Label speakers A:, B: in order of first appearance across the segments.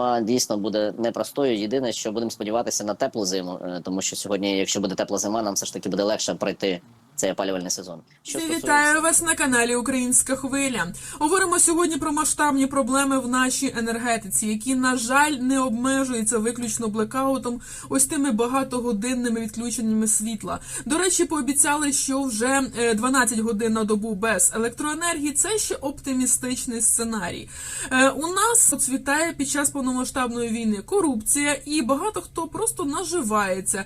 A: зима дійсно буде непростою. Єдине, що будемо сподіватися на теплу зиму, е, тому що сьогодні, якщо буде тепла зима, нам все ж таки буде легше пройти цей опалювальний сезон. Що стосується-
B: Вітаю вас на каналі Українська Хвиля. Говоримо сьогодні про масштабні проблеми в нашій енергетиці, які, на жаль, не обмежуються виключно блекаутом, ось тими багатогодинними відключеннями світла. До речі, пообіцяли, що вже е, 12 годин на добу без електроенергії. Це ще оптимістичний сценарій. Е, У нас процвітає під час повномасштабної війни корупція, і багато хто просто наживається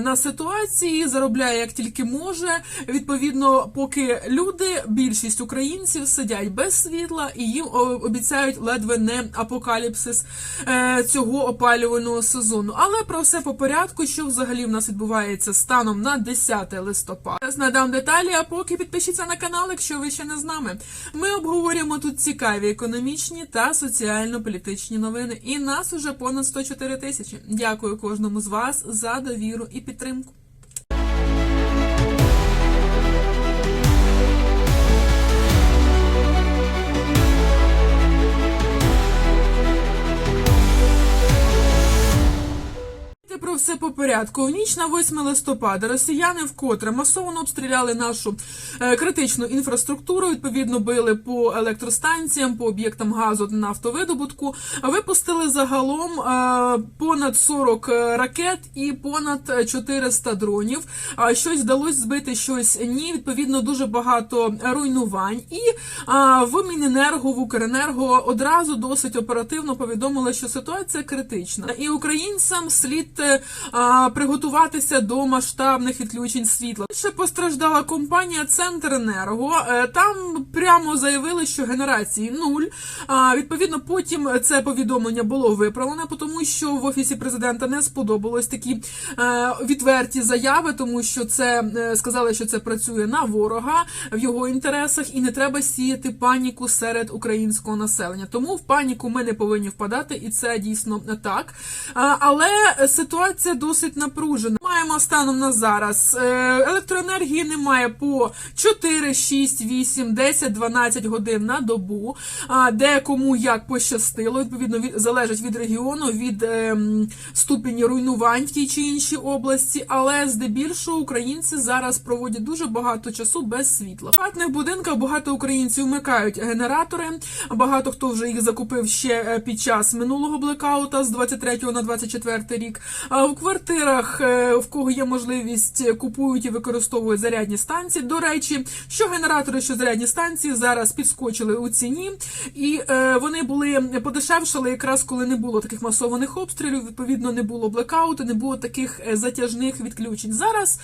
B: на ситуації, заробляє як тільки може. Відповідно, поки люди, більшість українців сидять без світла і їм обіцяють ледве не апокаліпсис е, цього опалювального сезону. Але про все по порядку, що взагалі в нас відбувається станом на 10 листопада. Зараз деталі, а поки підпишіться на канал, якщо ви ще не з нами. Ми обговорюємо тут цікаві економічні та соціально-політичні новини. І нас уже понад 104 тисячі. Дякую кожному з вас за довіру і підтримку. up порядку. Ніч на 8 листопада росіяни вкотре масово обстріляли нашу е, критичну інфраструктуру. Відповідно, били по електростанціям, по об'єктам газу та нафтовидобутку. Випустили загалом е, понад 40 ракет і понад 400 дронів. Щось вдалося збити, щось ні. Відповідно, дуже багато руйнувань. І в Міненерго, в Укренерго одразу досить оперативно повідомили, що ситуація критична, і українцям слід е, приготуватися до масштабних відключень світла. Ще постраждала компанія Центренерго. Е, Там прямо заявили, що генерації нуль. А відповідно, потім це повідомлення було виправлене, тому що в офісі президента не сподобалось такі е, відверті заяви, тому що це е, сказали, що це працює на ворога в його інтересах, і не треба сіяти паніку серед українського населення. Тому в паніку ми не повинні впадати, і це дійсно так. Але ситуація досить напружена. Маємо станом на зараз е, електроенергії немає по 4, 6, 8, 10, 12 годин на добу. Де кому як пощастило, відповідно від залежить від регіону, від ем, ступені руйнувань в тій чи іншій області. Але здебільшого українці зараз проводять дуже багато часу без світла. В приватних будинках багато українців вмикають генератори. Багато хто вже їх закупив ще е, під час минулого блекаута з 23 на 24 рік. А в квартирах, е, в кого є можливість, е, купують і використовують зарядні станції. До речі, що генератори, що зарядні станції зараз підскочили у ціні, і е, вони були подешевшали якраз коли не було таких масованих обстрілів. Відповідно, не було блекауту, не було таких е, затяжних відключень. Зараз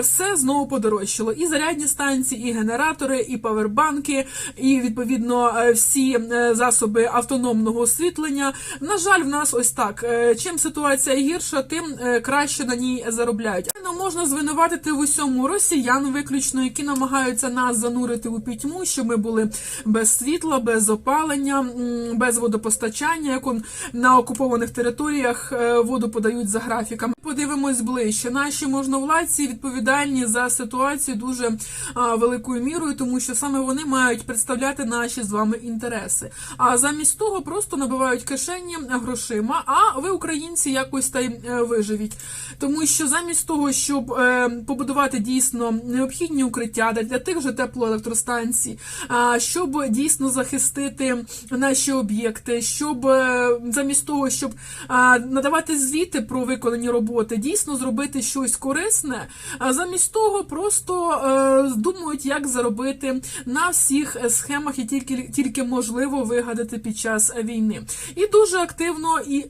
B: все знову подорожчало. І зарядні станції, і генератори, і павербанки, і відповідно всі засоби автономного освітлення. На жаль, в нас ось так. Чим ситуація гірша, тим краще на ній заробляють. Ну, можна звинуватити в усьому росіян, виключно, які намагаються нас занурити у пітьму, що ми були без світла, без опалення, без водопостачання. Як на окупованих територіях е, воду подають за графіками. Подивимось ближче. Наші можновладці відповідальні за ситуацію дуже великою мірою, тому що саме вони мають представляти наші з вами інтереси. А замість того просто набивають кишені грошима. А ви, українці, якось та й е, виживіть. Тому що замість того, щоб е, побудувати дійсно необхідні укриття для- тих же теплоелектростанцій, а, щоб дійсно захистити наші об'єкти, щоб е, замість того, щоб а, надавати звіти про виконані роботи, дійсно зробити щось корисне, а замість того просто е, думають, як заробити на всіх схемах, і тільки, тільки можливо вигадати під час війни. І дуже активно і е,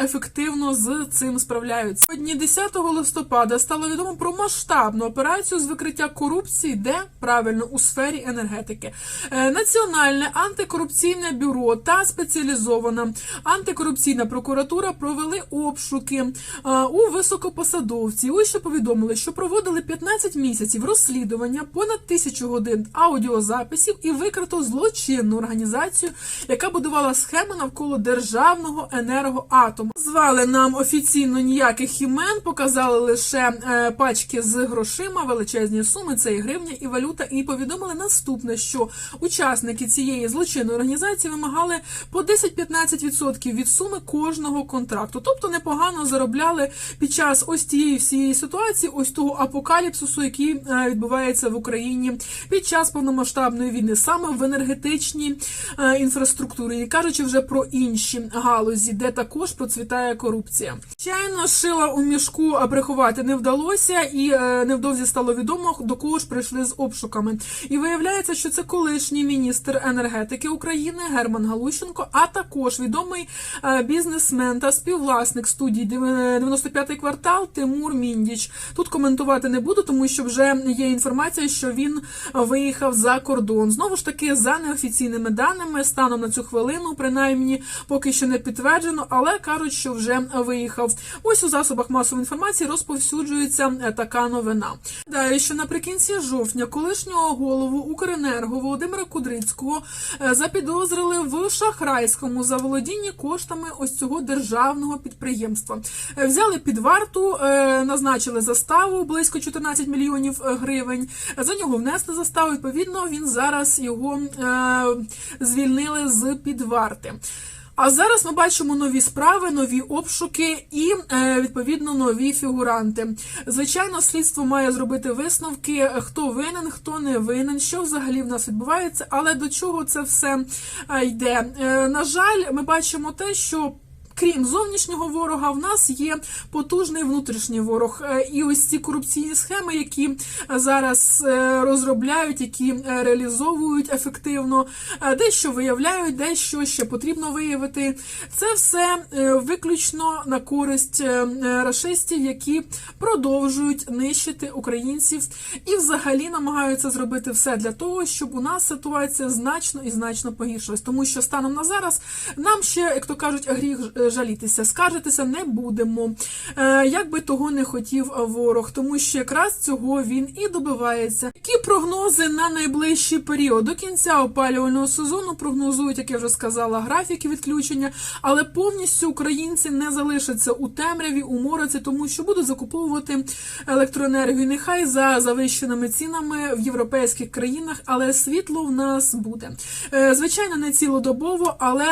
B: ефективно з цим справляються. Сьогодні 10 листопада стало відомо про масштабну операцію з викриття корупції, де правильно у сфері енергетики. Е, Національне антикорупційне бюро та спеціалізована антикорупційна прокуратура провели обшуки е, у високопосадовців. Ось що повідомили, що проводили 15 місяців розслідування, понад тисячу годин аудіозаписів і викрито злочинну організацію, яка будувала схеми навколо державного енерго Атом. Звали нам офіційно ніяких імен, показали лише е, пачки з грошима, величезні суми, це і гривня, і валюта. І повідомили наступне, що учасники цієї злочинної організації вимагали по 10-15% від суми кожного контракту. Тобто непогано заробляли під час ось тієї всієї ситуації, ось того апокаліпсису, який е, відбувається в Україні під час повномасштабної війни, саме в енергетичній е, інфраструктурі, не кажучи вже про інші галузі, де також процвітає корупція. Звичайно, шила у мішку приховати не вдалося, і е, невдовзі стало відомо, до кого ж прийшли з обшуками. І виявляється, що це колишній міністр енергетики України Герман Галущенко, а також відомий е, бізнесмен та співвласник студії «Дев- 95-й квартал Тимур Міндіч. Тут коментувати не буду, тому що вже є інформація, що він виїхав за кордон. Знову ж таки, за неофіційними даними, станом на цю хвилину, принаймні, поки що не підтверджено, але кажуть, що вже виїхав. Ось у засобах масової інформації розповсюджується е, така новина. Далі, що наприкінці жовтня колишнього голову Укренерго Володимира Кудрицького е, запідозрили в шахрайському заволодінні коштами ось цього державного підприємства. Е, Взяли під варту, назначили заставу близько 14 мільйонів гривень. За нього внесли заставу. Відповідно, він зараз його звільнили з під варти. А зараз ми бачимо нові справи, нові обшуки і е, відповідно нові фігуранти. Звичайно, слідство має зробити висновки, хто винен, хто не винен, що взагалі в нас відбувається, але до чого це все е, йде. Е, на жаль, ми бачимо те, що. Крім зовнішнього ворога, в нас є потужний внутрішній ворог. Е, І ось ці корупційні схеми, які е, зараз е, розробляють, які реалізовують ефективно, дещо виявляють, дещо ще потрібно виявити. Це все виключно на користь рашистів, які продовжують нищити українців і взагалі намагаються зробити все для того, щоб у нас ситуація значно і значно погіршилась. Тому що станом на зараз нам ще, як то кажуть, гріх жалітися, скаржитися не будемо. Е, Як би того не хотів ворог, тому що якраз цього він і добивається. Які прогнози на найближчий період до кінця опалювального сезону прогнозують, як я вже сказала, графіки відключення, але повністю українці не залишаться у темряві, у мороці, тому що будуть закуповувати електроенергію. Нехай за завищеними цінами в європейських країнах, але світло в нас буде. Е, Звичайно, не цілодобово, але.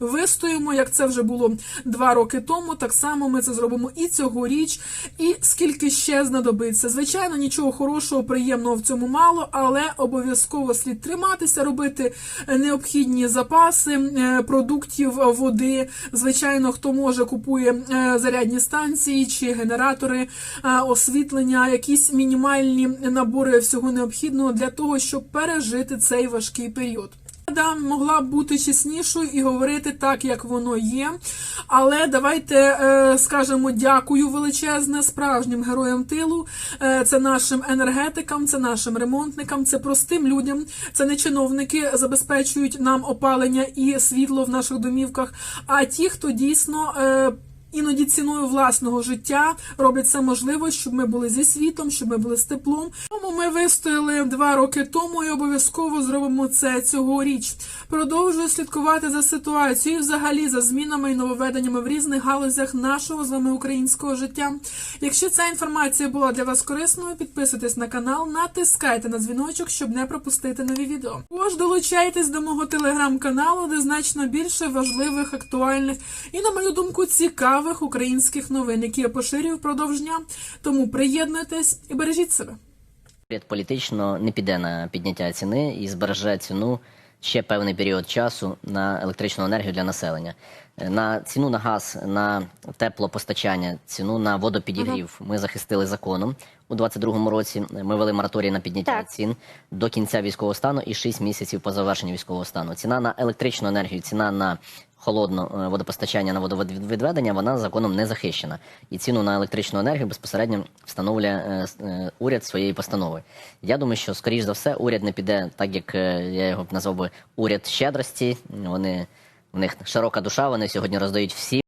B: Вистоїмо, як це вже було два роки тому. Так само ми це зробимо і цьогоріч, і скільки ще знадобиться. Звичайно, нічого хорошого, приємного в цьому мало, але обов'язково слід триматися, робити необхідні запаси е, продуктів, води. Звичайно, хто може купує е, зарядні станції чи генератори е, освітлення, якісь мінімальні набори всього необхідного для того, щоб пережити цей важкий період. Влада могла б бути чеснішою і говорити так, як воно є. Але давайте е, скажемо дякую величезне справжнім героям тилу. Е, це нашим енергетикам, це нашим ремонтникам, це простим людям. Це не чиновники забезпечують нам опалення і світло в наших домівках. А ті, хто дійсно. Е, Іноді ціною власного життя роблять все можливе, щоб ми були зі світом, щоб ми були з теплом. Тому ми вистояли два роки тому і обов'язково зробимо це цьогоріч. Продовжую слідкувати за ситуацією, взагалі за змінами і нововведеннями в різних галузях нашого з вами українського життя. Якщо ця інформація була для вас корисною, підписуйтесь на канал, натискайте на дзвіночок, щоб не пропустити нові відео. Також долучайтесь до мого телеграм-каналу, де значно більше важливих, актуальних і, на мою думку, цікавих українських новин, які я поширюю впродовж дня. Тому приєднуйтесь і бережіть себе.
A: Уряд політично не піде на підняття ціни і збереже ціну ще певний період часу на електричну енергію для населення. На ціну на газ, на теплопостачання, ціну на водопідігрів ми захистили законом. У 22-му році ми вели мораторій на підняття
C: Так.
A: цін до кінця військового стану і 6 місяців по завершенню військового стану. Ціна на електричну енергію, ціна на холодне е, водопостачання на водовідведення, вона законом не захищена. І ціну на електричну енергію безпосередньо встановлює е, е, уряд своєї постанови. Я думаю, що скоріш за все уряд не піде, так як я його б назвав би уряд щедрості. Вони в них широка душа, вони сьогодні роздають всі.